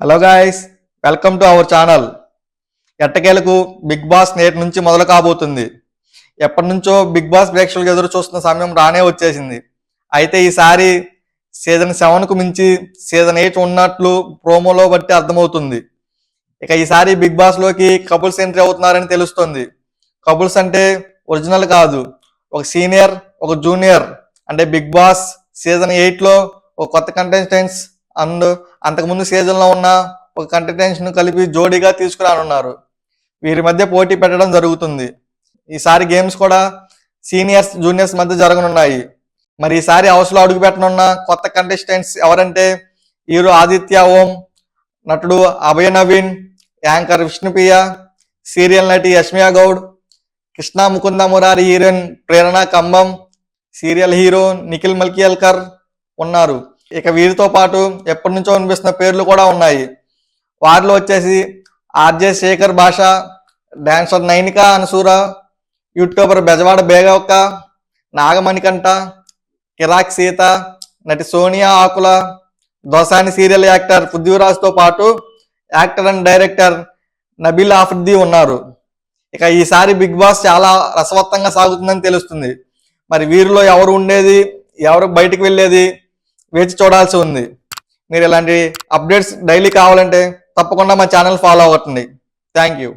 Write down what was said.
Hello guys welcome to our channel ఎట్టకేలకు big boss నేటి నుంచి మొదలు కాబోతుంది. ఎప్పటి నుంచో బిగ్ బాస్ ప్రేక్షకులకు ఎదురు చూస్తున్న సమయం రానే వచ్చేసింది. అయితే ఈసారి సీజన్ సెవెన్కు మించి సీజన్ ఎయిట్ ఉన్నట్లు ప్రోమోలో బట్టి అర్థమవుతుంది. ఇక ఈసారి బిగ్ బాస్లోకి కపుల్స్ ఎంట్రీ అవుతున్నారని తెలుస్తుంది. కపుల్స్ అంటే ఒరిజినల్ కాదు. ఒక సీనియర్ ఒక జూనియర్ అంటే బిగ్ బాస్ సీజన్ ఎయిట్లో ఒక కొత్త కంటెస్టెంట్స్ అండ్ అంతకుముందు సీజన్లో ఉన్న ఒక కంటెస్టెంట్స్ కలిపి జోడీగా తీసుకురానున్నారు. వీరి మధ్య పోటీ పెట్టడం జరుగుతుంది. ఈసారి గేమ్స్ కూడా సీనియర్స్ జూనియర్స్ మధ్య జరగనున్నాయి. మరి ఈసారి హౌస్లో అడుగు పెట్టనున్న కొత్త కంటెస్టెంట్స్ ఎవరంటే హీరో ఆదిత్య ఓం నటుడు అభయ నవీన్ యాంకర్ విష్ణుప్రియ సీరియల్ నటి Yashmiya Goud Krishna Mukunda Murari heroine Prerana Kambam serial hero Nikhil Maliyakkal ఉన్నారు. ఇక వీరితో పాటు ఎప్పటి నుంచో వినిపిస్తున్న పేర్లు కూడా ఉన్నాయి. వారిలో వచ్చేసి RJ Shekhar Basha dancer Nainika Anasura youtuber Bezawada Bebakka Nagamanikanta Kiraak Seetha నటి సోనియా ఆకుల దోసాని సీరియల్ యాక్టర్ పృథ్వీరాజ్తో పాటు actor and director Nabeel Afridi ఉన్నారు. ఇక ఈసారి బిగ్ బాస్ చాలా రసవత్తంగా సాగుతుందని తెలుస్తుంది. మరి వీరిలో ఎవరు ఉండేది? ఎవరు బయటికి వెళ్ళేది? వేచి చూడాల్సి ఉంది. మీరు ఇలాంటి అప్డేట్స్ డైలీ కావాలంటే తప్పకుండా మా ఛానల్ ఫాలో అవ్వండి థ్యాంక్ యూ.